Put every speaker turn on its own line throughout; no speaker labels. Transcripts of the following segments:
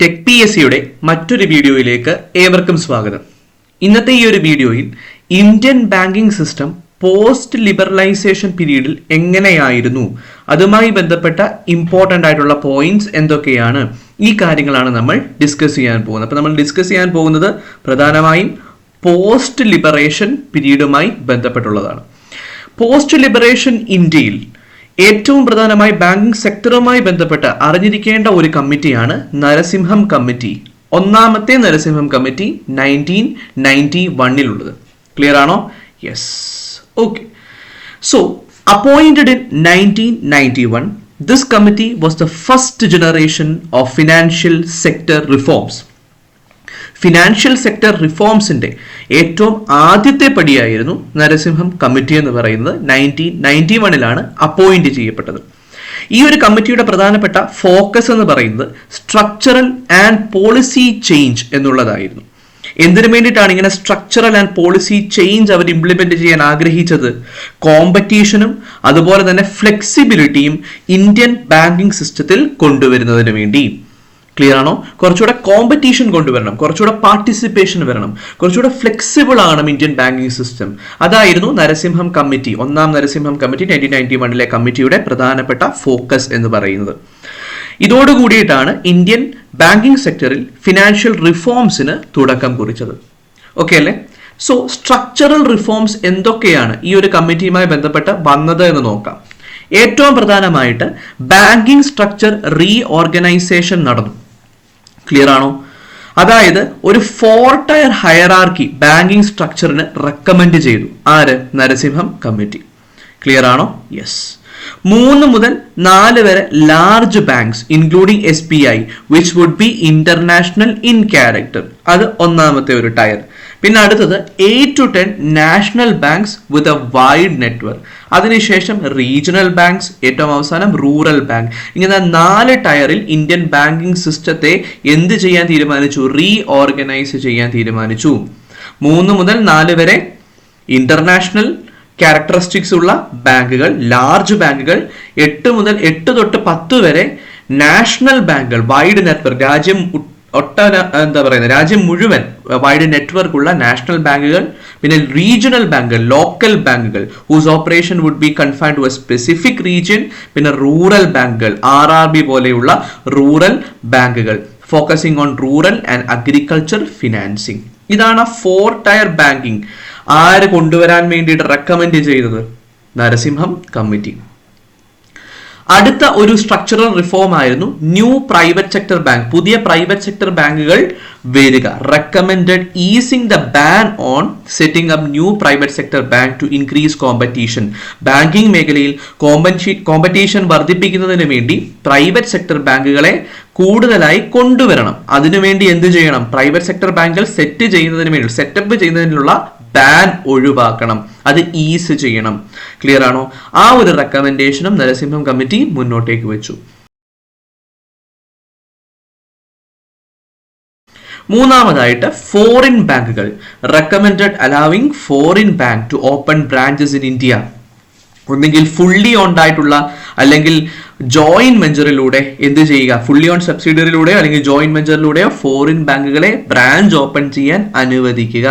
Tech P S സിയുടെ മറ്റൊരു വീഡിയോയിലേക്ക് ഏവർക്കും സ്വാഗതം. ഇന്നത്തെ ഈ ഒരു വീഡിയോയിൽ Indian banking system post liberalisation പീരീഡിൽ എങ്ങനെയായിരുന്നു? അതുമായി ബന്ധപ്പെട്ട ഇമ്പോർട്ടന്റ് ആയിട്ടുള്ള പോയിന്റ്സ് എന്തൊക്കെയാണ്? ഈ കാര്യങ്ങളാണ് നമ്മൾ ഡിസ്കസ് ചെയ്യാൻ പോകുന്നത്. അപ്പോൾ നമ്മൾ ഡിസ്കസ് ചെയ്യാൻ പോകുന്നത് പ്രധാനമായും പോസ്റ്റ് ലിബറേഷൻ പീരീഡുമായി ബന്ധപ്പെട്ടുള്ളതാണ്. പോസ്റ്റ് ലിബറേഷൻ ഇന്ത്യയിൽ ഏറ്റവും പ്രധാനമായി ബാങ്കിംഗ് സെക്ടറുമായി ബന്ധപ്പെട്ട് അറിഞ്ഞിരിക്കേണ്ട ഒരു കമ്മിറ്റിയാണ് നരസിംഹം കമ്മിറ്റി. ഒന്നാമത്തെ നരസിംഹം കമ്മിറ്റി നയന്റീൻ നയന്റി വണ്ണിലുള്ളത് ക്ലിയർ ആണോ? Yes okay so appointed in nineteen ninety one this committee was the first generation of financial sector reforms financial sector റിഫോംസിന്റെ ഏറ്റവും ആദ്യത്തെ പടിയായിരുന്നു നരസിംഹം കമ്മിറ്റി എന്ന് പറയുന്നത് നയന്റീൻ നയന്റി വണിലാണ് അപ്പോയിന്റ് ചെയ്യപ്പെട്ടത്. ഈ ഒരു കമ്മിറ്റിയുടെ പ്രധാനപ്പെട്ട ഫോക്കസ് എന്ന് പറയുന്നത് സ്ട്രക്ചറൽ ആൻഡ് പോളിസി ചേഞ്ച് എന്നുള്ളതായിരുന്നു. എന്തിനു വേണ്ടിയിട്ടാണ് ഇങ്ങനെ സ്ട്രക്ചറൽ ആൻഡ് പോളിസി ചേഞ്ച് അവർ ഇംപ്ലിമെന്റ് ചെയ്യാൻ ആഗ്രഹിച്ചത്? കോമ്പറ്റീഷനും അതുപോലെ തന്നെ ഫ്ലെക്സിബിലിറ്റിയും ഇന്ത്യൻ ബാങ്കിങ് സിസ്റ്റത്തിൽ കൊണ്ടുവരുന്നതിന് വേണ്ടി. ക്ലിയർ ആണോ? കുറച്ചുകൂടെ കോമ്പറ്റീഷൻ കൊണ്ടുവരണം. കുറച്ചുകൂടെ പാർട്ടിസിപ്പേഷൻ വരണം. കുറച്ചുകൂടെ ഫ്ലെക്സിബിൾ ആണ് ഇന്ത്യൻ ബാങ്കിങ് സിസ്റ്റം അതായിരുന്നു നരസിംഹം കമ്മിറ്റി ഒന്നാം നരസിംഹം കമ്മിറ്റി നയന്റീൻ നയന്റി വണ്ണിലെ കമ്മിറ്റിയുടെ പ്രധാനപ്പെട്ട ഫോക്കസ് എന്ന് പറയുന്നത്. ഇതോടുകൂടിയിട്ടാണ് ഇന്ത്യൻ ബാങ്കിങ് സെക്ടറിൽ ഫിനാൻഷ്യൽ റിഫോംസിന് തുടക്കം കുറിച്ചത്. ഓക്കെ അല്ലേ? സോ സ്ട്രക്ചറൽ റിഫോംസ് എന്തൊക്കെയാണ് ഈ ഒരു കമ്മിറ്റിയുമായി ബന്ധപ്പെട്ട് വന്നത് എന്ന് നോക്കാം. ഏറ്റവും പ്രധാനമായിട്ട് ബാങ്കിങ് സ്ട്രക്ചർ റീ ഓർഗനൈസേഷൻ നടന്നു. ക്ലിയർ ആണോ? അതായത് ഒരു ഫോർ ടയർ ഹയറാർക്കി ബാങ്കിങ് സ്ട്രക്ചറിന് റെക്കമെൻഡ് ചെയ്തു. ആര്? നരസിംഹം കമ്മിറ്റി ക്ലിയർ ആണോ? യെസ് മൂന്ന് മുതൽ നാല് വരെ large banks including S B I which would be international in character അത് ഒന്നാമത്തെ ഒരു ടയർ പിന്നെ അടുത്തത് eight to ten national banks with a wide network അതിനുശേഷം റീജിയണൽ ബാങ്ക്സ് ഏറ്റവും അവസാനം റൂറൽ ബാങ്ക് ഇങ്ങനെ നാല് ടയറിൽ ഇന്ത്യൻ ബാങ്കിംഗ് സിസ്റ്റത്തെ എന്ത് ചെയ്യാൻ തീരുമാനിച്ചു? റീ ഓർഗനൈസ് ചെയ്യാൻ തീരുമാനിച്ചു. മൂന്ന് മുതൽ നാല് വരെ ഇന്റർനാഷണൽ ക്യാരക്ടറിസ്റ്റിക്സ് ഉള്ള ബാങ്കുകൾ ലാർജ് ബാങ്കുകൾ എട്ട് മുതൽ എട്ട് തൊട്ട് പത്ത് വരെ നാഷണൽ ബാങ്കുകൾ വൈഡ് നെറ്റ്വർക്ക് രാജ്യം ഒട്ട എന്താ പറയുന്നത് രാജ്യം മുഴുവൻ വൈഡ് നെറ്റ്വർക്ക് ഉള്ള നാഷണൽ ബാങ്കുകൾ പിന്നെ റീജിയണൽ ബാങ്കുകൾ ലോക്കൽ ബാങ്കുകൾ whose operation would be confined to a specific region പിന്നെ റൂറൽ ബാങ്കുകൾ ആർ ആർ ബി പോലെയുള്ള റൂറൽ ബാങ്കുകൾ focusing on rural and agriculture financing ഇതാണ് ഫോർ ടയർ ബാങ്കിങ് ആര് കൊണ്ടുവരാൻ വേണ്ടിയിട്ട് റെക്കമെൻഡ് ചെയ്തത്? നരസിംഹം കമ്മിറ്റി അടുത്ത ഒരു സ്ട്രക്ചറൽ റിഫോം ആയിരുന്നു ന്യൂ പ്രൈവറ്റ് സെക്ടർ ബാങ്ക് പുതിയ പ്രൈവറ്റ് സെക്ടർ ബാങ്കുകൾ വരിക. Recommended easing the ban on setting up new private sector bank to increase competition banking മേഖലയിൽ കോമ്പറ്റീഷൻ വർദ്ധിപ്പിക്കുന്നതിന് വേണ്ടി പ്രൈവറ്റ് സെക്ടർ ബാങ്കുകളെ കൂടുതലായി കൊണ്ടുവരണം. അതിനുവേണ്ടി എന്ത് ചെയ്യണം? പ്രൈവറ്റ് സെക്ടർ ബാങ്കുകൾ സെറ്റ് ചെയ്യുന്നതിന് വേണ്ടി സെറ്റപ്പ് ചെയ്യുന്നതിനുള്ള ബാൻ ഒഴിവാക്കണം. അത് ഈസ് ചെയ്യണം. ക്ലിയർ ആണോ? ആ ഒരു റെക്കമെൻഡേഷനും നരസിംഹം കമ്മിറ്റി മുന്നോട്ടേക്ക് വെച്ചു. മൂന്നാമതായിട്ട് ഫോറിൻ ബാങ്കുകൾ recommended allowing foreign bank to open branches in India ഒന്നെങ്കിൽ ഫുള്ളി ഓൺഡ് ആയിട്ടുള്ള അല്ലെങ്കിൽ ജോയിന്റ് വെഞ്ചറിലൂടെ എന്ത് ചെയ്യുക? ഫുള്ളി ഓൺ സബ്സിഡിയറിലൂടെയോ അല്ലെങ്കിൽ ജോയിന്റ് വെഞ്ചറിലൂടെയോ ഫോറിൻ ബാങ്കുകളെ ബ്രാഞ്ച് ഓപ്പൺ ചെയ്യാൻ അനുവദിക്കുക.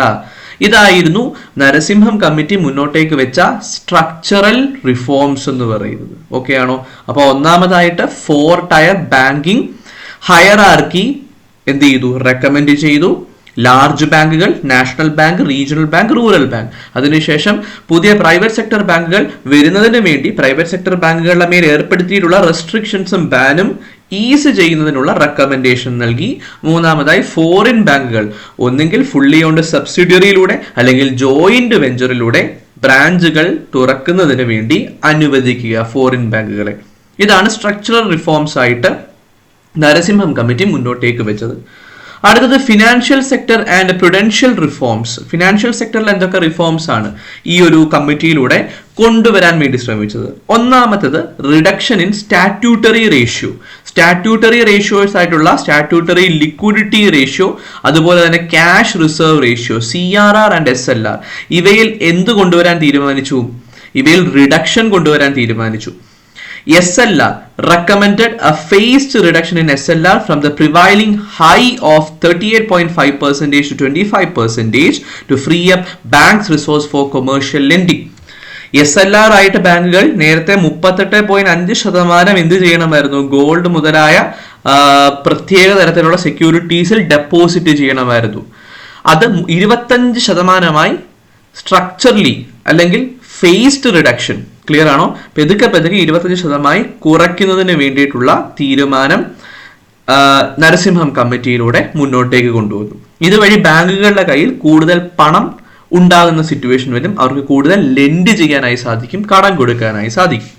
ഇതായിരുന്നു നരസിംഹം കമ്മിറ്റി മുന്നോട്ടേക്ക് വെച്ച സ്ട്രക്ചറൽ റിഫോംസ് എന്ന് പറയുന്നത്. ഓക്കെ ആണോ? അപ്പോൾ ഒന്നാമതായിട്ട് ഫോർ ടയർ ബാങ്കിങ് ഹയർ എന്ത് ചെയ്തു? റെക്കമെൻഡ് ചെയ്തു. ലാർജ് ബാങ്കുകൾ national bank regional bank rural bank അതിനുശേഷം പുതിയ പ്രൈവറ്റ് സെക്ടർ ബാങ്കുകൾ വരുന്നതിന് വേണ്ടി പ്രൈവറ്റ് സെക്ടർ ബാങ്കുകളുടെ മേൽ ഏർപ്പെടുത്തിയിട്ടുള്ള റെസ്ട്രിക്ഷൻസും ബാനും ഈസ് ചെയ്യുന്നതിനുള്ള റെക്കമെൻഡേഷൻ നൽകി. മൂന്നാമതായി ഫോറിൻ ബാങ്കുകൾ. ഒന്നെങ്കിൽ ഫുള്ളി ഓൺഡ് സബ്സിഡിയറിയിലൂടെ അല്ലെങ്കിൽ ജോയിന്റ് വെഞ്ചറിലൂടെ ബ്രാഞ്ചുകൾ തുറക്കുന്നതിന് വേണ്ടി അനുവദിക്കുക ഫോറിൻ ബാങ്കുകളെ. ഇതാണ് സ്ട്രക്ചറൽ റിഫോംസ് ആയിട്ട് നരസിംഹം കമ്മിറ്റി മുന്നോട്ടേക്ക് വെച്ചത്. അടുത്തത് financial sector and prudential reforms financial സെക്ടറിൽ എന്തൊക്കെ റിഫോംസ് ആണ് ഈ ഒരു കമ്മിറ്റിയിലൂടെ കൊണ്ടുവരാൻ വേണ്ടി ശ്രമിച്ചത്. ഒന്നാമത്തത് reduction in statutory ratio statutory ratios ആയിട്ടുള്ള സ്റ്റാറ്റ്യൂട്ടറി ലിക്വിഡിറ്റി റേഷ്യോ അതുപോലെ തന്നെ cash reserve ratio C R R and S L R ഇവയിൽ എന്ത് കൊണ്ടുവരാൻ തീരുമാനിച്ചു? ഇവയിൽ റിഡക്ഷൻ കൊണ്ടുവരാൻ തീരുമാനിച്ചു. S L R recommend a phased reduction in S L R from the prevailing high of thirty eight point five percentage to twenty five percentage to free up banks resource for commercial lending S L R ആയിട്ട് ബാങ്കുകൾ നേരത്തെ മുപ്പത്തെട്ട് point അഞ്ച് ശതമാനം എന്ത് ചെയ്യണമായിരുന്നു? Gold മുതലായ പ്രത്യേക തരത്തിലുള്ള സെക്യൂരിറ്റീസിൽ ഡെപ്പോസിറ്റ് ചെയ്യണമായിരുന്നു. അത് ഇരുപത്തഞ്ച് ശതമാനമായി സ്ട്രക്ചർലി അല്ലെങ്കിൽ ഫേസ്ഡ് റിഡക്ഷൻ ക്ലിയർ ആണോ? പെതുക്കെ പെതുക്കെ ഇരുപത്തഞ്ച് ശതമാനമായി കുറയ്ക്കുന്നതിന് വേണ്ടിയിട്ടുള്ള തീരുമാനം നരസിംഹം കമ്മിറ്റിയിലൂടെ മുന്നോട്ടേക്ക് കൊണ്ടുവന്നു. ഇതുവഴി ബാങ്കുകളുടെ കയ്യിൽ കൂടുതൽ പണം ഉണ്ടാകുന്ന സിറ്റുവേഷൻ വരും. അവർക്ക് കൂടുതൽ ലെൻഡ് ചെയ്യാനായി സാധിക്കും കടം കൊടുക്കാനായി സാധിക്കും.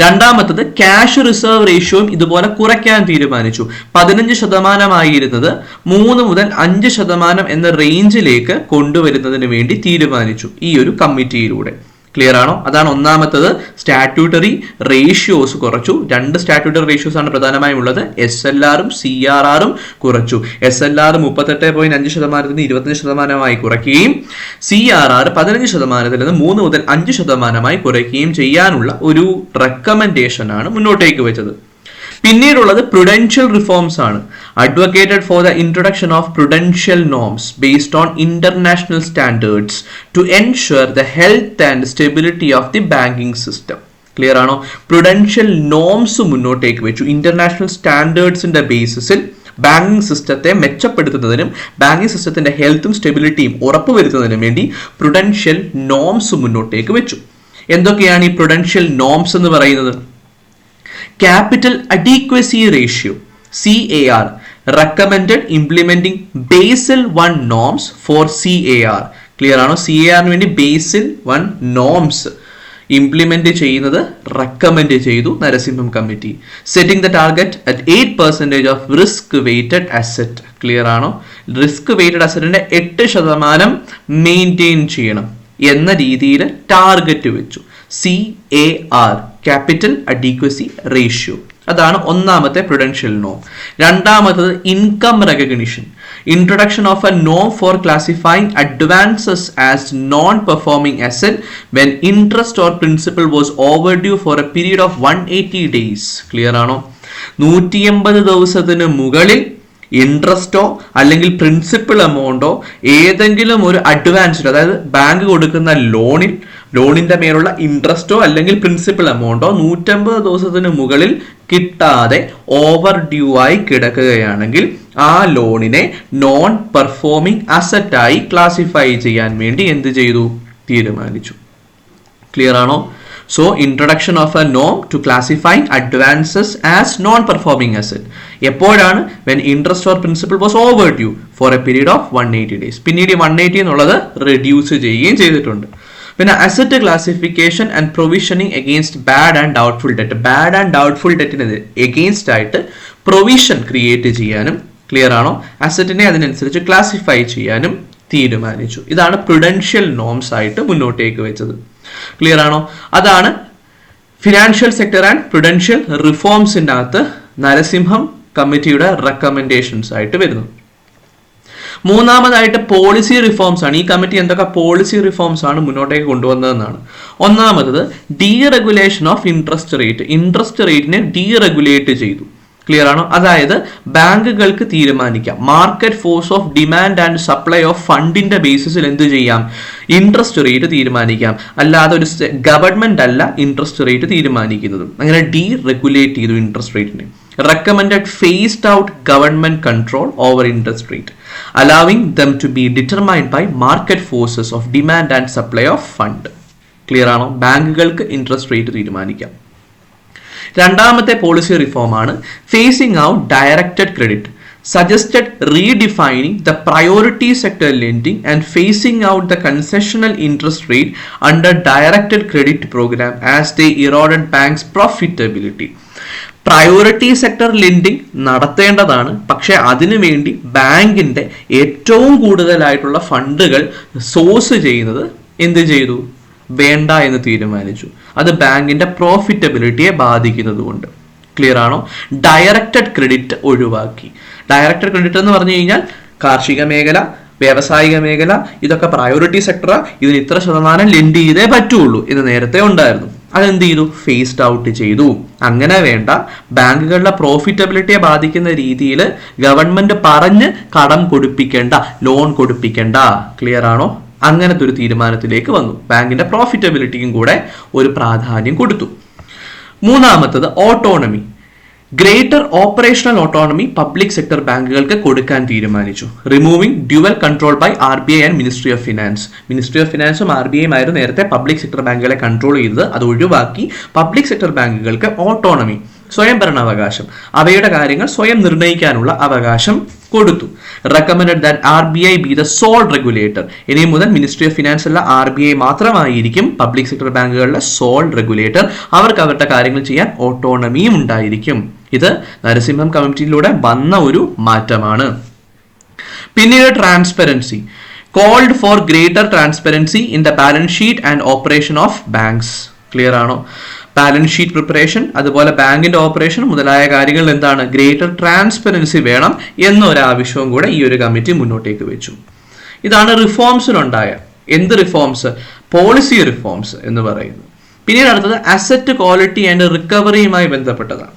രണ്ടാമത്തത് ക്യാഷ് റിസർവ് റേഷ്യോയും ഇതുപോലെ കുറയ്ക്കാൻ തീരുമാനിച്ചു. പതിനഞ്ച് ശതമാനമായിരുന്നത് മൂന്ന് മുതൽ അഞ്ച് ശതമാനം എന്ന റേഞ്ചിലേക്ക് കൊണ്ടുവരുന്നതിന് വേണ്ടി തീരുമാനിച്ചു. ഈ ഒരു കമ്മിറ്റിയിലൂടെ ക്ലിയർ ആണോ? അതാണ് ഒന്നാമത്തത്. സ്റ്റാറ്റ്യൂട്ടറി റേഷ്യോസ് കുറച്ചു. രണ്ട് സ്റ്റാറ്റ്യൂട്ടറി റേഷ്യോസ് ആണ് പ്രധാനമായും ഉള്ളത്. എസ് എൽ ആറും സി ആർ ആറും കുറച്ചു. എസ് എൽ ആർ മുപ്പത്തെട്ട് പോയിന്റ് അഞ്ച് ശതമാനത്തിൽ നിന്ന് ഇരുപത്തഞ്ച് ശതമാനമായി കുറയ്ക്കുകയും സി ആർ ആർ പതിനഞ്ച് ശതമാനത്തിൽ നിന്ന് മൂന്ന് മുതൽ അഞ്ച് ശതമാനമായി കുറയ്ക്കുകയും ചെയ്യാനുള്ള ഒരു റെക്കമെൻഡേഷൻ ആണ് മുന്നോട്ടേക്ക് വെച്ചത്. പിന്നീടുള്ളത് പ്രുഡൻഷ്യൽ റിഫോംസ് ആണ്. Advocated for the introduction of prudential norms based on international standards to ensure the health and stability of the banking system clear ആണോ? പ്രുഡൻഷ്യൽ നോംസ് മുന്നോട്ടേക്ക് വെച്ചു. ഇന്റർനാഷണൽ സ്റ്റാൻഡേർഡ്സിന്റെ ബേസിസിൽ ബാങ്കിങ് സിസ്റ്റത്തെ മെച്ചപ്പെടുത്തുന്നതിനും ബാങ്കിങ് സിസ്റ്റത്തിന്റെ ഹെൽത്തും സ്റ്റെബിലിറ്റിയും ഉറപ്പുവരുത്തുന്നതിനും വേണ്ടി പ്രുഡൻഷ്യൽ നോംസ് മുന്നോട്ടേക്ക് വെച്ചു. എന്തൊക്കെയാണ് ഈ പ്രുഡൻഷ്യൽ നോംസ് എന്ന് പറയുന്നത്? Capital R Ratio CAR recommended implementing Basel 1 norms for CAR clear ആണോ? സി എ ആറിന് വേണ്ടി ബേസിൽ വൺ നോംസ് ഇംപ്ലിമെന്റ് ചെയ്യുന്നത് റെക്കമെൻഡ് ചെയ്തു Narasimham committee setting the target at eight percentage of risk weighted asset clear ആണോ? Risk weighted അസറ്റിന്റെ എട്ട് ശതമാനം maintain ചെയ്യണം എന്ന രീതിയിൽ ടാർഗറ്റ് വെച്ചു. C A R capital adequacy ratio. അതാണ് ഒന്നാമത്തെ പ്രുഡൻഷ്യൽ നോം രണ്ടാമത്തത് income recognition introduction of a Noam for classifying advances as non performing asset when interest or principal was overdue for a period of one eighty days clear ആണോ? നൂറ്റി എൺപത് ദിവസത്തിന് മുകളിൽ ഇൻട്രസ്റ്റോ അല്ലെങ്കിൽ പ്രിൻസിപ്പിൾ എമൗണ്ടോ ഏതെങ്കിലും ഒരു അഡ്വാൻസ്ഡ് അതായത് ബാങ്ക് കൊടുക്കുന്ന ലോണിൽ ലോണിന്റെ മേലുള്ള ഇൻട്രസ്റ്റോ അല്ലെങ്കിൽ പ്രിൻസിപ്പൽ എമൗണ്ടോ നൂറ്റമ്പത് ദിവസത്തിന് മുകളിൽ കിട്ടാതെ ഓവർ ഡ്യൂ ആയി കിടക്കുകയാണെങ്കിൽ ആ ലോണിനെ നോൺ പെർഫോമിംഗ് അസറ്റായി ക്ലാസിഫൈ ചെയ്യാൻ വേണ്ടി എന്ത് ചെയ്തു? തീരുമാനിച്ചു. ക്ലിയർ ആണോ? So introduction of a Noam to classify advances as non performing asset എപ്പോഴാണ്? When interest or principal was overdue for a period of one eighty days പിന്നീട് വൺ എയ്റ്റി എന്നുള്ളത് റെഡ്യൂസ് ചെയ്യുകയും ചെയ്തിട്ടുണ്ട്. പിന്നെ asset classification and provisioning against bad and doubtful debt bad and doubtful ഡെറ്റിന് against ആയിട്ട് provision create ചെയ്യാനും clear ആണോ? അസറ്റിനെ അതിനനുസരിച്ച് ക്ലാസിഫൈ ചെയ്യാനും തീരുമാനിച്ചു. ഇതാണ് പ്രുഡൻഷ്യൽ നോംസ് ആയിട്ട് മുന്നോട്ടേക്ക് വെച്ചത്. ക്ലിയർ ആണോ? അതാണ് ഫിനാൻഷ്യൽ സെക്ടർ ആൻഡ് പ്രുഡൻഷ്യൽ റിഫോംസിന്റെ അകത്ത് നരസിംഹം കമ്മിറ്റിയുടെ റെക്കമെൻഡേഷൻസ് ആയിട്ട് വരുന്നത്. മൂന്നാമതായിട്ട് പോളിസി റിഫോംസ് ആണ്. ഈ കമ്മിറ്റി എന്തൊക്കെ പോളിസി റിഫോംസ് ആണ് മുന്നോട്ടേക്ക് കൊണ്ടുവന്നതെന്നാണ്. ഒന്നാമത് deregulation of interest rate interest റേറ്റിനെ deregulate ചെയ്തു. ക്ലിയർ ആണോ? അതായത് ബാങ്കുകൾക്ക് തീരുമാനിക്കാം. Market force of demand and supply of ഫണ്ടിന്റെ ബേസിസിൽ എന്ത് ചെയ്യാം? ഇൻട്രസ്റ്റ് റേറ്റ് തീരുമാനിക്കാം. അല്ലാതെ ഒരു ഗവൺമെന്റ് അല്ല ഇൻട്രസ്റ്റ് റേറ്റ് തീരുമാനിക്കുന്നത്. അങ്ങനെ ഡീ റെഗുലേറ്റ് ചെയ്തു interest റേറ്റിനെ recommend phased out government control over interest rate, allowing them to be determined by market forces of demand and supply of fund. Clear ആണോ ബാങ്കുകൾക്ക് interest rate തീരുമാനിക്കാം രണ്ടാമത്തെ policy ആണ് phasing out directed credit suggested redefining the priority sector lending and phasing out the concessional interest rate under directed credit program as they eroded banks profitability priority sector lending നടത്തേണ്ടതാണ്. പക്ഷേ അതിനുവേണ്ടി ബാങ്കിന്റെ ഏറ്റവും കൂടുതലായിട്ടുള്ള ഫണ്ടുകൾ source ചെയ്യുന്നത് എന്ത് ചെയ്തു? വേണ്ട എന്ന് തീരുമാനിച്ചു. അത് ബാങ്കിന്റെ പ്രോഫിറ്റബിലിറ്റിയെ ബാധിക്കുന്നതുകൊണ്ട്. ക്ലിയർ ആണോ? ഡയറക്റ്റഡ് ക്രെഡിറ്റ് ഒഴിവാക്കി. ഡയറക്റ്റഡ് ക്രെഡിറ്റ് എന്ന് പറഞ്ഞു കഴിഞ്ഞാൽ കാർഷിക മേഖല വ്യാവസായിക മേഖല ഇതൊക്കെ പ്രയോറിറ്റി സെക്ടറാണ് ഇതിന് ഇത്ര ശതമാനം ലെൻഡ് ചെയ്തേ പറ്റുള്ളൂ ഇത് നേരത്തെ ഉണ്ടായിരുന്നു. അതെന്ത് ചെയ്തു ഫേസ്ഡ് ഔട്ട് ചെയ്തു. അങ്ങനെ വേണ്ട. ബാങ്കുകളുടെ പ്രോഫിറ്റബിലിറ്റിയെ ബാധിക്കുന്ന രീതിയിൽ ഗവൺമെന്റ് പറഞ്ഞ് കടം കൊടുപ്പിക്കേണ്ട ലോൺ കൊടുപ്പിക്കേണ്ട. ക്ലിയർ ആണോ? അങ്ങനത്തെ ഒരു തീരുമാനത്തിലേക്ക് വന്നു. ബാങ്കിന്റെ പ്രോഫിറ്റബിലിറ്റിക്കും കൂടെ ഒരു പ്രാധാന്യം കൊടുത്തു. മൂന്നാമത്തത് autonomy greater operational autonomy public sector ബാങ്കുകൾക്ക് കൊടുക്കാൻ തീരുമാനിച്ചു. Removing dual control by R B I and ministry of finance ministry of ഫിനാൻസും R B ഐയും ആയിരുന്നു നേരത്തെ പബ്ലിക് സെക്ടർ ബാങ്കുകളെ കൺട്രോൾ ചെയ്തത്. അത് ഒഴിവാക്കി പബ്ലിക് സെക്ടർ ബാങ്കുകൾക്ക് ഓട്ടോണമി സ്വയം ഭരണാവകാശം. അവയുടെ കാര്യങ്ങൾ സ്വയം നിർണയിക്കാനുള്ള അവകാശം കൊടുത്തു. Recommend that R B I be the sole regulator ഇനി മുതൽ മിനിസ്ട്രി ഓഫ് ഫിനാൻസ് അല്ല ആർ ബി ഐ മാത്രമായിരിക്കും പബ്ലിക് സെക്ടർ ബാങ്കുകളുടെ സോൾ റെഗുലേറ്റർ അവർക്ക് അവരുടെ കാര്യങ്ങൾ ചെയ്യാൻ ഓട്ടോണമിയും ഉണ്ടായിരിക്കും. ഇത് നരസിംഹം കമ്മിറ്റിയിലൂടെ വന്ന ഒരു മാറ്റമാണ്. പിന്നീട് transparency called for greater transparency in the balance sheet and operation of banks clear ആണോ? ബാലൻസ് ഷീറ്റ് പ്രിപ്പറേഷൻ അതുപോലെ ബാങ്കിന്റെ ഓപ്പറേഷൻ മുതലായ കാര്യങ്ങളിൽ എന്താണ്? ഗ്രേറ്റർ ട്രാൻസ്പെറൻസി വേണം എന്നൊരാവശ്യവും കൂടെ ഈ ഒരു കമ്മിറ്റി മുന്നോട്ടേക്ക് വെച്ചു. ഇതാണ് റിഫോംസിലുണ്ടായ എന്ത് റിഫോംസ് പോളിസി റിഫോംസ് എന്ന് പറയുന്നത്. പിന്നീട് അടുത്തത് അസറ്റ് ക്വാളിറ്റി ആൻഡ് റിക്കവറിയുമായി ബന്ധപ്പെട്ടതാണ്.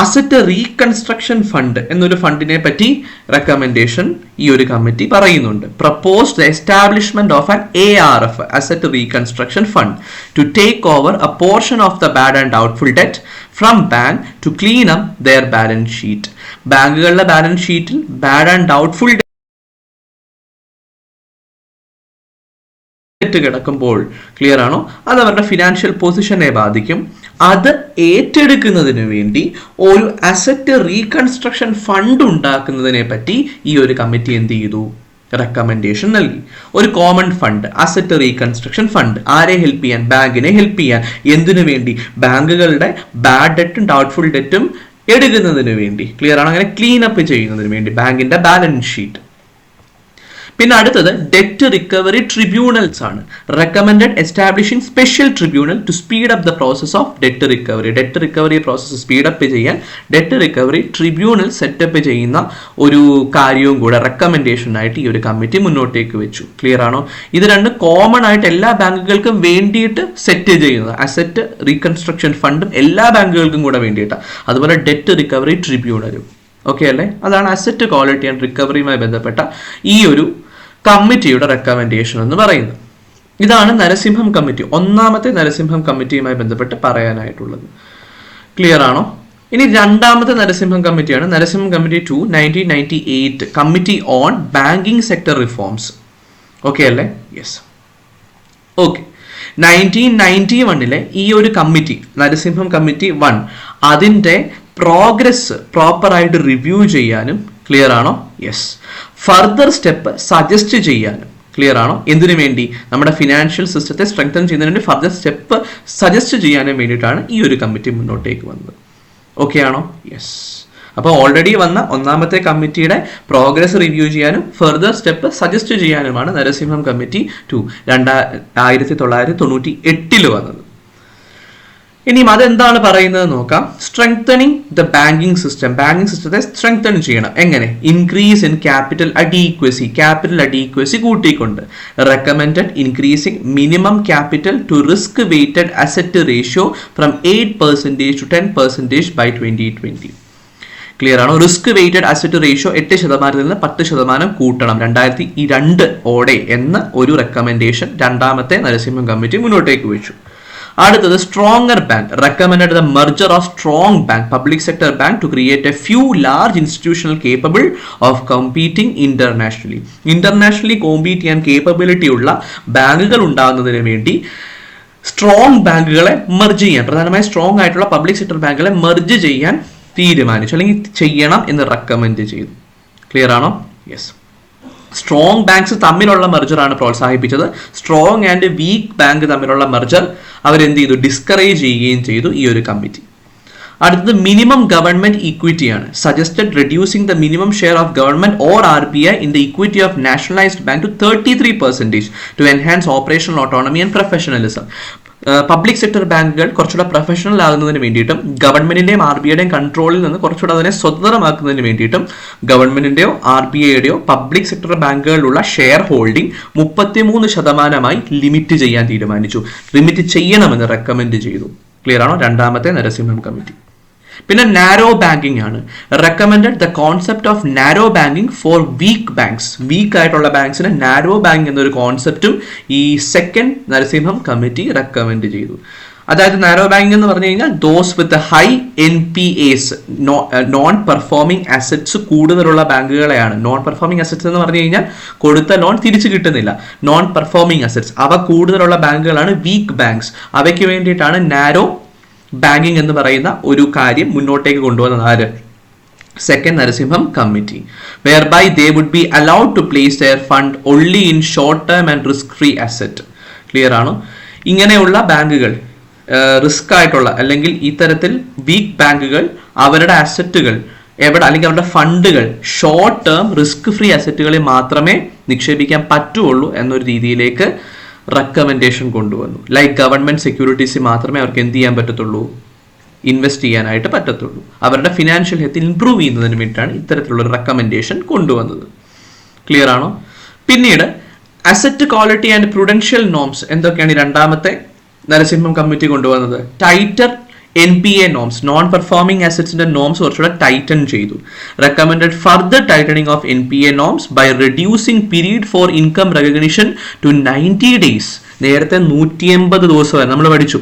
അസറ്റ് റീകൺസ്ട്രക്ഷൻ ഫണ്ട് എന്നൊരു ഫണ്ടിനെ പറ്റി റെക്കമെൻഡേഷൻ ഈ ഒരു കമ്മിറ്റി പറയുന്നുണ്ട്. Proposed establishment of an A R F asset reconstruction fund to take over a portion of the bad and doubtful debt from bank to clean up their balance sheet ബാങ്കുകളുടെ balance ഷീറ്റിൽ bad and doubtful debt കിടക്കുമ്പോൾ clear ആണോ? അത് അവരുടെ financial പൊസിഷനെ ബാധിക്കും. അത് ഏറ്റെടുക്കുന്നതിന് വേണ്ടി ഒരു അസറ്റ് റീകൺസ്ട്രക്ഷൻ ഫണ്ട് ഉണ്ടാക്കുന്നതിനെ പറ്റി ഈ ഒരു കമ്മിറ്റി എന്ത് ചെയ്തു? റെക്കമെൻഡേഷൻ നൽകി. ഒരു common fund asset reconstruction fund ആരെ ഹെൽപ്പ് ചെയ്യാൻ? ബാങ്കിനെ ഹെൽപ്പ് ചെയ്യാൻ. എന്തിനു വേണ്ടി? ബാങ്കുകളുടെ ബാഡ് ഡെറ്റും ഡൗട്ട്ഫുൾ ഡെറ്റും എടുക്കുന്നതിന് വേണ്ടി. ക്ലിയർ ആണ്? അങ്ങനെ ക്ലീൻ അപ്പ് ചെയ്യുന്നതിന് വേണ്ടി. ബാങ്കിന്റെ ബാലൻസ് ഷീറ്റ് പിന്നെ അടുത്തത് ഡെറ്റ് റിക്കവറി ട്രിബ്യൂണൽസ് ആണ്. Recommended establishing special tribunal to speed up the process of debt recovery debt recovery process speed up ചെയ്യാൻ ഡെറ്റ് റിക്കവറി ട്രിബ്യൂണൽ സെറ്റപ്പ് ചെയ്യുന്ന ഒരു കാര്യവും കൂടെ റെക്കമെൻഡേഷൻ ആയിട്ട് ഈ ഒരു കമ്മിറ്റി മുന്നോട്ടേക്ക് വെച്ചു. ക്ലിയർ ആണോ? ഇത് രണ്ട് കോമൺ ആയിട്ട് എല്ലാ ബാങ്കുകൾക്കും വേണ്ടിയിട്ട് സെറ്റ് ചെയ്യുന്നത്. അസറ്റ് റീകൺസ്ട്രക്ഷൻ ഫണ്ടും എല്ലാ ബാങ്കുകൾക്കും കൂടെ വേണ്ടിയിട്ടാണ് അതുപോലെ ഡെറ്റ് റിക്കവറി ട്രിബ്യൂണലും ഓക്കെ അല്ലേ? അതാണ് അസറ്റ് ക്വാളിറ്റി ആൻഡ് റിക്കവറിയുമായി ബന്ധപ്പെട്ട ഈ ഒരു കമ്മിറ്റിയുടെ റെക്കമെൻഡേഷൻ എന്ന് പറയുന്നത്. ഇതാണ് നരസിംഹം കമ്മിറ്റി. ഒന്നാമത്തെ നരസിംഹം കമ്മിറ്റിയുമായി ബന്ധപ്പെട്ട് പറയാനായിട്ടുള്ളത്. ക്ലിയർ ആണോ? ഇനി രണ്ടാമത്തെ നരസിംഹം കമ്മിറ്റിയാണ് Narasimham committee two nineteen ninety eight committee on banking sector reforms okay അല്ലേ? യെസ് ഓക്കെ നയന്റീൻ നയന്റി വണ്ണിലെ ഈ ഒരു കമ്മിറ്റി നരസിംഹം കമ്മിറ്റി വൺ അതിന്റെ പ്രോഗ്രസ് പ്രോപ്പറായിട്ട് റിവ്യൂ ചെയ്യാനും ക്ലിയർ ആണോ? യെസ് ഫർദർ സ്റ്റെപ്പ് സജസ്റ്റ് ചെയ്യാനും ക്ലിയർ ആണോ? എന്തിനു വേണ്ടി? നമ്മുടെ ഫിനാൻഷ്യൽ സിസ്റ്റത്തെ സ്ട്രെങ്തൻ ചെയ്യുന്നതിന് വേണ്ടി ഫർദർ സ്റ്റെപ്പ് സജസ്റ്റ് ചെയ്യാനും വേണ്ടിയിട്ടാണ് ഈ ഒരു കമ്മിറ്റി മുന്നോട്ടേക്ക് വന്നത്. ഓക്കെ ആണോ? യെസ് അപ്പോൾ ഓൾറെഡി വന്ന ഒന്നാമത്തെ കമ്മിറ്റിയുടെ പ്രോഗ്രസ് റിവ്യൂ ചെയ്യാനും ഫെർദർ സ്റ്റെപ്പ് സജസ്റ്റ് ചെയ്യാനുമാണ് നരസിംഹം കമ്മിറ്റി ടു രണ്ടാ ആയിരത്തി തൊള്ളായിരത്തി തൊണ്ണൂറ്റി എട്ടിൽ വന്നത്. ഇനിയും അതെന്താണ് പറയുന്നത് നോക്കാം. Strengthening the banking system banking സിസ്റ്റത്തെ സ്ട്രെങ്തൻ ചെയ്യണം. എങ്ങനെ? Increase in capital adequacy capital adequacy കൂട്ടിക്കൊണ്ട്. Recommended increasing minimum capital to risk weighted asset ratio from eight percentage to ten percentage by twenty twenty clear ആണോ? Risk weighted asset ratio എട്ട് ശതമാനത്തിൽ നിന്ന് പത്ത് ശതമാനം കൂട്ടണം. രണ്ടായിരത്തി രണ്ട് ഓടെ എന്ന ഒരു റെക്കമെൻഡേഷൻ രണ്ടാമത്തെ നരസിംഹം കമ്മിറ്റി മുന്നോട്ടേക്ക് വെച്ചു. അടുത്തത് stronger bank recommend the merger of strong bank public sector bank to create a few large institutional capable of competing internationally internationally compete ചെയ്യാൻ കേപ്പബിലിറ്റി ഉള്ള ബാങ്കുകൾ ഉണ്ടാകുന്നതിന് വേണ്ടി സ്ട്രോങ് ബാങ്കുകളെ മെർജ് ചെയ്യാൻ പ്രധാനമായും സ്ട്രോങ് ആയിട്ടുള്ള പബ്ലിക് സെക്ടർ ബാങ്കുകളെ മെർജ് ചെയ്യാൻ തീരുമാനിച്ചു അല്ലെങ്കിൽ ചെയ്യണം എന്ന് റെക്കമെൻഡ് ചെയ്തു. ക്ലിയർ ആണോ? യെസ് സ്ട്രോങ് ബാങ്ക്സ് തമ്മിലുള്ള മെർജറാണ് പ്രോത്സാഹിപ്പിച്ചത്. സ്ട്രോങ് ആൻഡ് വീക്ക് ബാങ്ക് തമ്മിലുള്ള മെർജർ അവരെന്ത് ചെയ്തു? ഡിസ്കറേജ് ചെയ്യുകയും ചെയ്തു ഈ ഒരു കമ്മിറ്റി അടുത്തത് മിനിമം ഗവൺമെന്റ് ഇക്വിറ്റി ആണ്. Suggested reducing the minimum share of government or R B I in the equity of nationalised bank to thirty three percentage to enhance operational autonomy and professionalism public sector ബാങ്കുകൾ കുറച്ചുകൂടെ professional ആകുന്നതിന് വേണ്ടിയിട്ടും ഗവൺമെന്റിന്റെയും R B ഐയുടെയും കൺട്രോളിൽ നിന്ന് കുറച്ചുകൂടെ അതിനെ സ്വതന്ത്രമാക്കുന്നതിന് വേണ്ടിയിട്ടും ഗവൺമെന്റിന്റെയോ ആർ ബി ഐയുടെയോ പബ്ലിക് സെക്ടർ ബാങ്കുകളിലുള്ള ഷെയർ ഹോൾഡിംഗ് മുപ്പത്തിമൂന്ന് ശതമാനമായി ലിമിറ്റ് ചെയ്യാൻ തീരുമാനിച്ചു. ലിമിറ്റ് ചെയ്യണമെന്ന് റെക്കമെൻഡ് ചെയ്തു. ക്ലിയർ ആണോ? രണ്ടാമത്തെ നരസിംഹം കമ്മിറ്റി. പിന്നെ നാരോ ബാങ്കിങ് ആണ്. Recommended the concept of narrow banking for weak banks weak ആയിട്ടുള്ള ബാങ്ക്സിന് നാരോ ബാങ്ക് എന്നൊരു കോൺസെപ്റ്റും ഈ സെക്കൻഡ് നരസിംഹം കമ്മിറ്റി റെക്കമെൻഡ് ചെയ്തു. അതായത് നാരോ ബാങ്കിങ് എന്ന് പറഞ്ഞു കഴിഞ്ഞാൽ those with high N P S non performing assets കൂടുതലുള്ള ബാങ്കുകളെയാണ്. നോൺ പെർഫോമിംഗ് അസറ്റ്സ് എന്ന് പറഞ്ഞു കഴിഞ്ഞാൽ കൊടുത്ത ലോൺ തിരിച്ചു കിട്ടുന്നില്ല. നോൺ പെർഫോമിംഗ് അസറ്റ്സ് അവ കൂടുതലുള്ള ബാങ്കുകളാണ് വീക്ക് ബാങ്ക്സ് അവയ്ക്ക് വേണ്ടിയിട്ടാണ് നാരോ ബാങ്കിങ് എന്ന് പറയുന്ന ഒരു കാര്യം മുന്നോട്ടേക്ക് കൊണ്ടുവന്നത് ആര്? Second Narasimham committee whereby they would be allowed to place their fund only in short term and risk free asset clear ആണോ? ഇങ്ങനെയുള്ള ബാങ്കുകൾ റിസ്ക് ആയിട്ടുള്ള അല്ലെങ്കിൽ ഇത്തരത്തിൽ വീക്ക് ബാങ്കുകൾ അവരുടെ അസറ്റുകൾ എവിടെ അല്ലെങ്കിൽ അവരുടെ ഫണ്ടുകൾ ഷോർട്ട് ടേം റിസ്ക് ഫ്രീ അസറ്റുകളിൽ മാത്രമേ നിക്ഷേപിക്കാൻ പറ്റുള്ളൂ എന്നൊരു രീതിയിലേക്ക് റെക്കമെൻഡേഷൻ കൊണ്ടുവന്നു. ലൈക്ക് ഗവൺമെന്റ് സെക്യൂരിറ്റീസ് മാത്രമേ അവർക്ക് എന്ത് ചെയ്യാൻ പറ്റത്തുള്ളൂ? ഇൻവെസ്റ്റ് ചെയ്യാനായിട്ട് പറ്റത്തുള്ളൂ. അവരുടെ ഫിനാൻഷ്യൽ ഹെൽത്ത് ഇംപ്രൂവ് ചെയ്യുന്നതിന് വേണ്ടിയിട്ടാണ് ഇത്തരത്തിലുള്ള റെക്കമെൻഡേഷൻ കൊണ്ടുവന്നത്. ക്ലിയർ ആണോ? പിന്നീട് asset quality and prudential norms എന്തൊക്കെയാണ് രണ്ടാമത്തെ നരസിംഹം കമ്മിറ്റി കൊണ്ടുവന്നത്? Tighter N P A norms non performing അസറ്റ്സിന്റെ norms കുറച്ചുകൂടെ ടൈറ്റൻ ചെയ്തു. Recommended further tightening of N P A norms by reducing period for income recognition to ninety days നേരത്തെ നൂറ്റി എൺപത് ദിവസമായിരുന്നു നമ്മൾ പഠിച്ചു.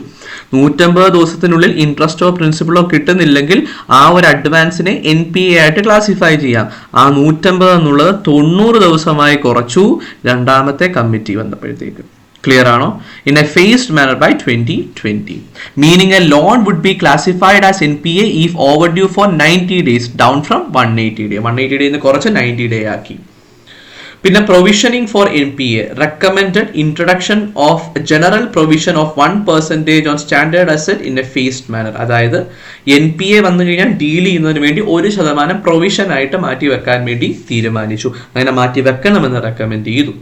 നൂറ്റമ്പത് ദിവസത്തിനുള്ളിൽ ഇൻട്രസ്റ്റോ പ്രിൻസിപ്പളോ കിട്ടുന്നില്ലെങ്കിൽ ആ ഒരു അഡ്വാൻസിനെ എൻ പി എ ആയിട്ട് ക്ലാസിഫൈ ചെയ്യാം. ആ നൂറ്റമ്പത് എന്നുള്ളത് തൊണ്ണൂറ് ദിവസമായി കുറച്ചു. രണ്ടാമത്തെ കമ്മിറ്റി വന്നപ്പോഴത്തേക്ക്. ക്ലിയർ ആണോ? In a phased manner by twenty twenty meaning a loan would be classified as N P A if overdue for ninety days down from one eighty day one eighty day കുറച്ച് ninety day ആക്കി. പിന്നെ provisioning for N P A recommend introduction of general provision of one percentage on standard asset in a phased manner അതായത് N P A വന്നു കഴിഞ്ഞാൽ deal ചെയ്യുന്നതിന് വേണ്ടി ഒരു ശതമാനം പ്രൊവിഷൻ ആയിട്ട് മാറ്റി വെക്കാൻ വേണ്ടി തീരുമാനിച്ചു. അങ്ങനെ മാറ്റി വെക്കണമെന്ന് റെക്കമെൻഡ് ചെയ്തു.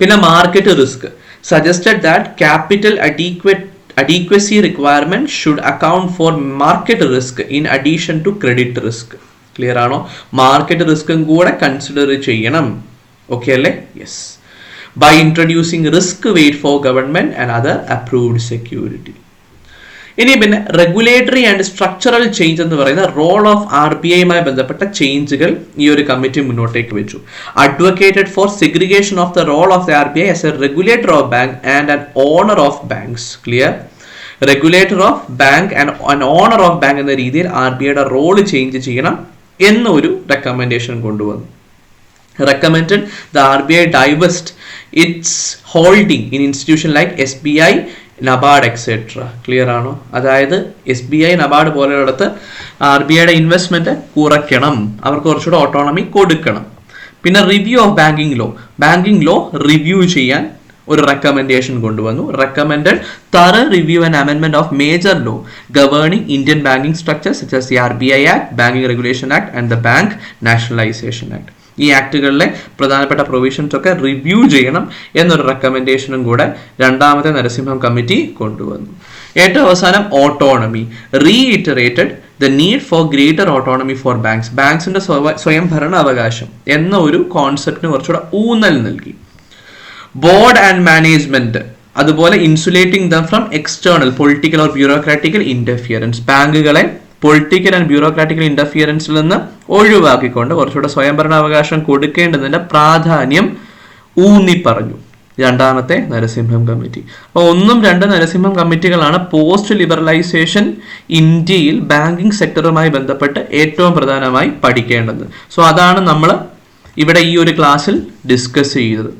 പിന്നെ market risk suggested that capital adequate adequacy requirement should account for market risk in addition to credit risk clear ആണോ? മാർക്കറ്റ് റിസ്ക്കും കൂടെ കൺസിഡർ ചെയ്യണം. ഓക്കെ അല്ലേ? Yes by introducing risk weight for government and other approved security ഇനി പിന്നെ regulatory and structural change എന്ന് പറയുന്ന role of R B ഐയുമായി ബന്ധപ്പെട്ട ചേഞ്ചുകൾ ഈ ഒരു കമ്മിറ്റി മുന്നോട്ടേക്ക് വെച്ചു. Advocated for segregation of the role of the R B I as a regulator of bank and an owner of banks clear regulator of bank and an owner of bank എന്ന രീതിയിൽ R B ഐയുടെ role change ചെയ്യണം എന്നൊരു recommendation കൊണ്ടുവന്നു. Recommended the RBI divest its holding in S like SBI, NABARD et cetera clear ആണോ? അതായത് S B I NABARD പോലെയുള്ളടത്ത് R B ഐയുടെ ഇൻവെസ്റ്റ്മെന്റ് കുറയ്ക്കണം. അവർക്ക് കുറച്ചുകൂടെ ഓട്ടോണമി കൊടുക്കണം. പിന്നെ review of banking law banking law review ചെയ്യാൻ ഒരു റെക്കമെൻഡേഷൻ കൊണ്ടുവന്നു. റെക്കമെൻഡഡ് തറ review and അമെൻമെന്റ് of major law governing Indian banking structure such R B I act banking regulation act and the bank nationalisation act ഈ ആക്ടുകളിലെ പ്രധാനപ്പെട്ട provisions ഒക്കെ review ചെയ്യണം എന്നൊരു റെക്കമെൻഡേഷനും കൂടെ രണ്ടാമത്തെ നരസിംഹം കമ്മിറ്റി കൊണ്ടുവന്നു. ഏറ്റവും അവസാനം autonomy reiterated the need for greater autonomy for banks ബാങ്ക്സിന്റെ സ്വയം ഭരണ അവകാശം എന്ന ഒരു കോൺസെപ്റ്റിന് കുറച്ചുകൂടെ ഊന്നൽ നൽകി. ബോർഡ് ആൻഡ് മാനേജ്മെന്റ് അതുപോലെ insulating them from external political or bureaucratical interference ബാങ്കുകളെ പൊളിറ്റിക്കൽ ആൻഡ് ബ്യൂറോക്രാറ്റിക്കൽ ഇന്റർഫിയറൻസിൽ നിന്ന് ഒഴിവാക്കിക്കൊണ്ട് കുറച്ചുകൂടെ സ്വയംഭരണാവകാശം കൊടുക്കേണ്ടതിന്റെ പ്രാധാന്യം ഊന്നി പറഞ്ഞു. രണ്ടാമത്തെ നരസിംഹം കമ്മിറ്റി. അപ്പോൾ ഒന്നും രണ്ട് നരസിംഹം കമ്മിറ്റികളാണ് പോസ്റ്റ് ലിബറലൈസേഷൻ ഇന്ത്യയിൽ ബാങ്കിങ് സെക്ടറുമായി ബന്ധപ്പെട്ട് ഏറ്റവും പ്രധാനമായി പഠിക്കേണ്ടത്. സോ അതാണ് നമ്മൾ ഇവിടെ ഈ ഒരു ക്ലാസ്സിൽ ഡിസ്കസ് ചെയ്തത്.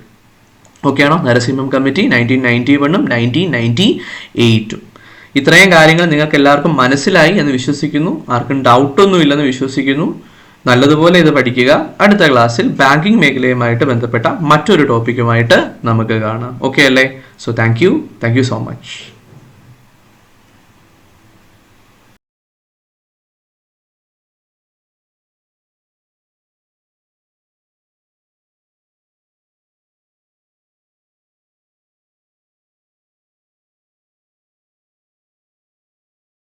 ഓക്കെയാണോ നരസിംഹം കമ്മിറ്റി നയന്റീൻ നയന്റി വണ്ണും നയന്റീൻ നയന്റി എയ്റ്റും ഇത്രയും കാര്യങ്ങൾ നിങ്ങൾക്ക് എല്ലാവർക്കും മനസ്സിലായി എന്ന് വിശ്വസിക്കുന്നു. ആർക്കും ഡൗട്ടൊന്നും ഇല്ലെന്ന് വിശ്വസിക്കുന്നു. നല്ലതുപോലെ ഇത് പഠിക്കുക. അടുത്ത ക്ലാസ്സിൽ ബാങ്കിങ് മേഖലയുമായിട്ട് ബന്ധപ്പെട്ട മറ്റൊരു ടോപ്പിക്കുമായിട്ട് നമുക്ക് കാണാം. ഓക്കെ അല്ലേ? So thank you thank you so much